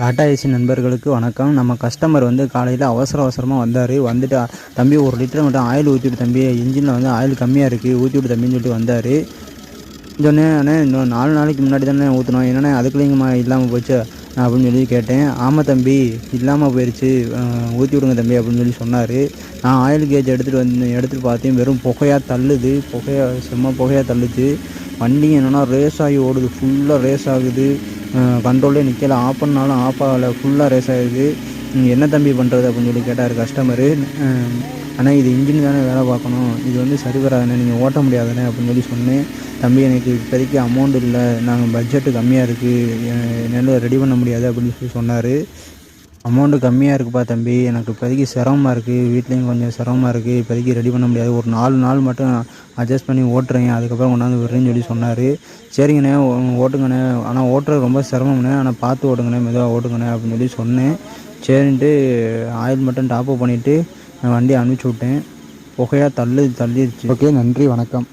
Tata AC நண்பர்களுக்கு வணக்கம். நம்ம கஸ்டமர் வந்து காலையில் அவசர அவசரமாக வந்தார். வந்துட்டு தம்பி ஒரு லிட்டர் மட்டும் ஆயில் ஊற்றிவிட்டு தம்பி. இன்ஜினில் வந்து ஆயில் கம்மியாக இருக்குது ஊற்றிவிட்டு தம்பின்னு சொல்லிட்டு வந்தார். சொன்னேன் அண்ணே இன்னும் நாலு நாளைக்கு முன்னாடி தானே ஊற்றணும் என்னென்ன அதுக்குள்ளேங்கம்மா இல்லாமல் போச்சு நான் அப்படின்னு சொல்லி கேட்டேன். ஆமாம் தம்பி இல்லாமல் போயிடுச்சு ஊற்றி விடுங்க தம்பி அப்படின்னு சொல்லி சொன்னார். நான் ஆயில் கேஜ் எடுத்துகிட்டு வந்து எடுத்துகிட்டு பார்த்தேன். வெறும் புகையாக தள்ளுது. புகையாக செம்ம புகையாக தள்ளுச்சு. வண்டி என்னென்னா ரேஸ் ஆகி ஓடுது. ஃபுல்லாக ரேஸ் ஆகுது. கண்ட்ரோலே நிற்கல ஆஃப் பண்ணாலும் ஆஃப் ஆகலை. ஃபுல்லாக ரேஸ் ஆகுது என்ன தம்பி பண்ணுறது அப்படின்னு சொல்லி கேட்டார் கஸ்டமரு ஆனால் இது இன்ஜின் தானே வேலை பார்க்கணும். இது வந்து சரி வராதுண்ணே. நீங்கள் ஓட்ட முடியாதுண்ணே அப்படின்னு சொல்லி சொன்னேன். தம்பி எனக்கு இப்போதைக்கு அமௌண்ட் இல்லை. நாங்கள் பட்ஜெட்டு கம்மியாக இருக்குது என்னால் ரெடி பண்ண முடியாது அப்படின்னு சொல்லி சொன்னார். அமௌண்ட்டு கம்மியாக இருக்குப்பா தம்பி. எனக்கு இப்போதைக்கு சிரமமாக இருக்குது வீட்லேயும் கொஞ்சம் சிரமமாக இருக்குது இப்போதைக்கு ரெடி பண்ண முடியாது. ஒரு நாலு நாள் மட்டும் அட்ஜஸ்ட் பண்ணி ஓட்டுறேன். அதுக்கப்புறம் கொண்டாந்து விடுறேன்னு சொல்லி சொன்னார். சரிங்கண்ணே ஓட்டுங்கண்ணே. ஆனால் ஓட்டுறது ரொம்ப சிரமம்ண்ணே. ஆனால் பார்த்து ஓட்டுங்கண்ணே மெதுவாக ஓட்டுங்கண்ணே அப்படின்னு சொல்லி சொன்னேன். சரின்ட்டு ஆயில் மட்டும் டாப்அப் பண்ணிவிட்டு பண்ணிவிட்டு வண்டியை அனுப்பிச்சி விட்டேன். புகையாக தள்ளு தள்ளிடுச்சு ஓகே நன்றி வணக்கம்.